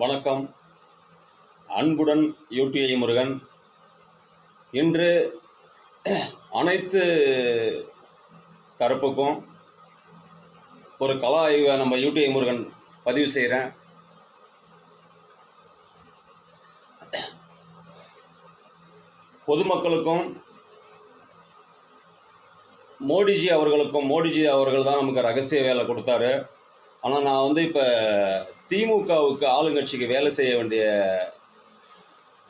வணக்கம். அன்புடன் யூடிஐ முருகன். இன்று அனைத்து தரப்புக்கும் ஒரு கலா ஆய்வை நம்ம யூடிஐ முருகன் பதிவு செய்கிறேன் பொதுமக்களுக்கும் மோடிஜி அவர்களுக்கும் மோடிஜி அவர்கள் தான் நமக்கு ரகசிய வேலை கொடுத்தாரு. ஆனால் நான் வந்து இப்போ திமுகவுக்கு ஆளுங்கட்சிக்கு வேலை செய்ய வேண்டிய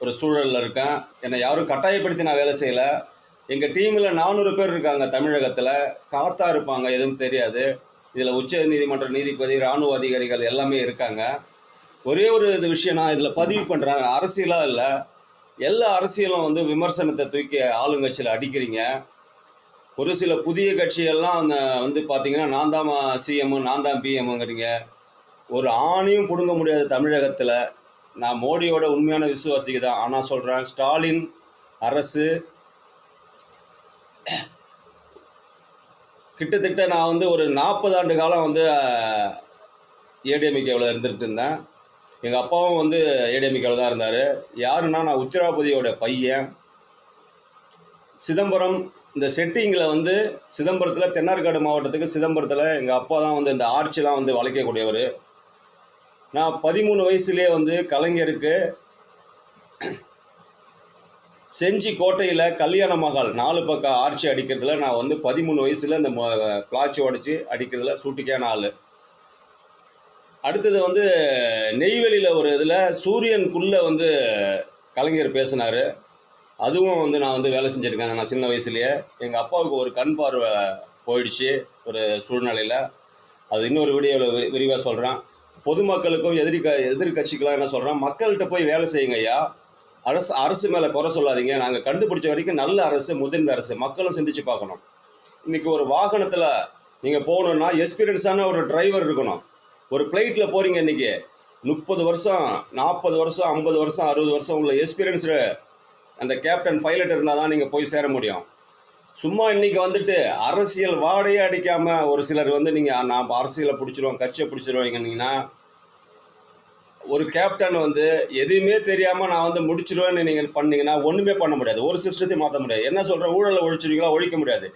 ஒரு சூழலில் இருக்கேன். என்னை யாரும் கட்டாயப்படுத்தி நான் வேலை செய்யலை. எங்கள் டீமில் நானூறு பேர் இருக்காங்க தமிழகத்தில். காத்தா இருப்பாங்க எதுவும் தெரியாது. இதில் உச்ச நீதிமன்ற நீதிபதி இராணுவ அதிகாரிகள் எல்லாமே இருக்காங்க. ஒரே ஒரு இது விஷயம் நான் இதில் பதிவு பண்ணுறேன் அரசியலாக இல்லை. எல்லா அரசியலும் வந்து விமர்சனத்தை தூக்கி ஆளுங்கட்சியில் அடிக்கிறீங்க. ஒரு சில புதிய கட்சிகள்லாம் அந்த வந்து பார்த்தீங்கன்னா நான் தான் சிஎம் நான் தான் பிஎம்ங்கிறீங்க ஒரு ஆணையும் பிடுங்க முடியாது தமிழகத்தில். நான் மோடியோட உண்மையான விசுவாசிக்கு தான். ஆனால் சொல்கிறேன் ஸ்டாலின் அரசு கிட்டத்தட்ட நான் வந்து ஒரு நாற்பது ஆண்டு காலம் வந்து ஏடிஎம்கேவில் இருந்துகிட்டு இருந்தேன். எங்கள் அப்பாவும் வந்து ஏடிஎம்கேவில் தான் இருந்தார். யாருன்னா நான் உத்திராபதியோட பையன். சிதம்பரம் இந்த செட்டிங்கில் வந்து சிதம்பரத்தில் தென்னார்காடு மாவட்டத்துக்கு சிதம்பரத்தில் எங்கள் அப்பா தான் வந்து இந்த ஆர்ச்சிலாம் வந்து வளைக்கக்கூடியவர். நான் பதிமூணு வயசுலேயே வந்து கலைஞருக்கு செஞ்சி கோட்டையில் கல்யாண மகால் நாலு பக்கம் ஆர்ச்சி அடிக்கிறதுல நான் வந்து பதிமூணு வயசில் இந்த பிளாச்சி உடச்சி அடிக்கிறதுல சூட்டிக்கான ஆள். அடுத்தது வந்து நெய்வேலியில் ஒரு இதில் சூரியனுக்குள்ளே வந்து கலைஞர் பேசினார். அதுவும் வந்து நான் வந்து வேலை செஞ்சுருக்கேன். நான் சின்ன வயசுலேயே எங்கள் அப்பாவுக்கு ஒரு கண் பார்வை போயிடுச்சு ஒரு சூழ்நிலையில். அது இன்னொரு வீடியோவில் விரிவாக சொல்கிறேன் பொதுமக்களுக்கும் எதிரி க எதிர்கட்சிக்கெலாம் என்ன சொல்கிறேன் மக்கள்கிட்ட போய் வேலை செய்யுங்க ஐயா. அரசு அரசு மேலே குறை சொல்லாதீங்க. நாங்கள் கண்டுபிடிச்ச வரைக்கும் நல்ல அரசு முதிர்ந்த அரசு. மக்களும் சிந்திச்சு பார்க்கணும். இன்றைக்கி ஒரு வாகனத்தில் நீங்கள் போகணுன்னா எக்ஸ்பீரியன்ஸான ஒரு டிரைவர் இருக்கணும். ஒரு ஃப்ளைட்டில் போகிறீங்க இன்றைக்கி முப்பது வருஷம் நாற்பது வருஷம் ஐம்பது வருஷம் அறுபது வருஷம் உள்ள எக்ஸ்பீரியன்ஸு அந்த கேப்டன் பைலட் இருந்தால் தான் நீங்கள் போய் சேர முடியும். சும்மா இன்றைக்கி வந்துட்டு அரசியல் வாடையே அடிக்காமல் ஒரு சிலர் வந்து நீங்கள் நான் அரசியலை பிடிச்சிருவோம் கட்சியை பிடிச்சிருவீங்கன்னா ஒரு கேப்டன் வந்து எதுவுமே தெரியாமல் நான் வந்து முடிச்சிருவேன்னு நீங்கள் பண்ணீங்கன்னா ஒன்றுமே பண்ண முடியாது. ஒரு சிஸ்டத்தையும் மாற்ற முடியாது. என்ன சொல்கிறேன் ஊழலை ஒழிச்சிருவீங்களா? ஒழிக்க முடியாது.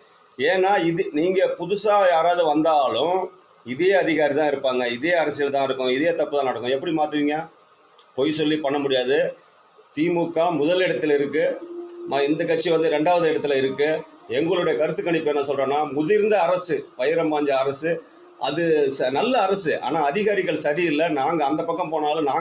ஏன்னா இது நீங்கள் புதுசாக யாராவது வந்தாலும் இதே அதிகாரி தான் இருப்பாங்க. இதே அரசியல் தான் இருக்கும். இதே தப்பு தான் நடக்கும். எப்படி மாற்றுவீங்க பொய் சொல்லி பண்ண முடியாது. திமுக முதல் இடத்துல இருக்குது இந்த கட்சி வந்து ரெண்டாவது இடத்துல இருக்குது எங்களுடைய கருத்து கணிப்பு என்ன சொல்கிறேன்னா முதிர்ந்த அரசு வைரம் பாஞ்ச அரசு அது ச நல்ல அரசு. ஆனால் அதிகாரிகள் சரியில்லை. நாங்கள் அந்த பக்கம் போனாலும் நாங்கள்